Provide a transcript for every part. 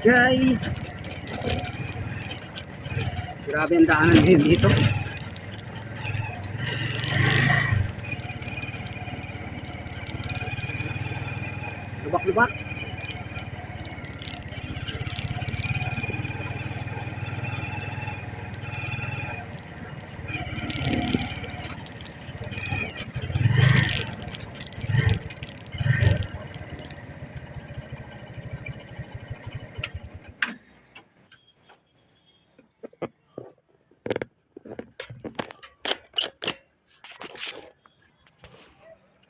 Guys! Grabe ang daanan ngayon dito. Lubak-lubak.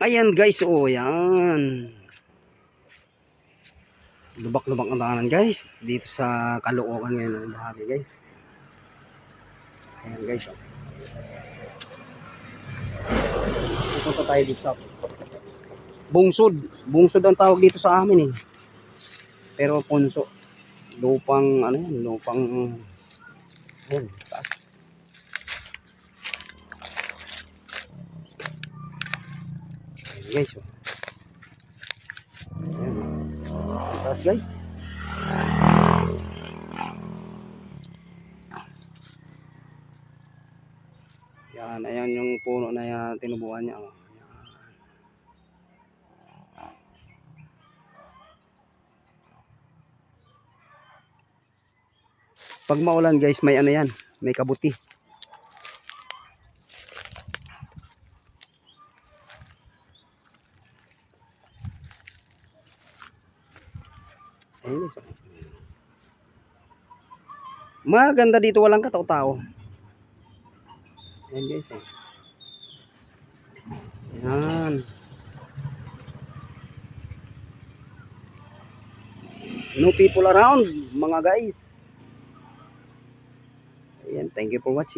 Ayan guys, oh yan. Lubak-lubak ang daanan guys. Dito sa Caloocan ngayon ang bahagi guys. Ayan guys. Oh. Pupunta tayo dito sa Bungsod. Bungsod ang tawag dito sa amin eh. Pero punso. Lupang ano yan, lupang Ayan, taas. Ayan, guys. oh. Ayan. Ang taas guys. Yan, ayan yung puno na yan, tinubuan niya. Oh. Pag maulan guys, may ano yan, may kabuti. Maganda dito walang katao-tao. Ayan guys. Oh. Yan. No people around, mga guys. Ayan, thank you for watching.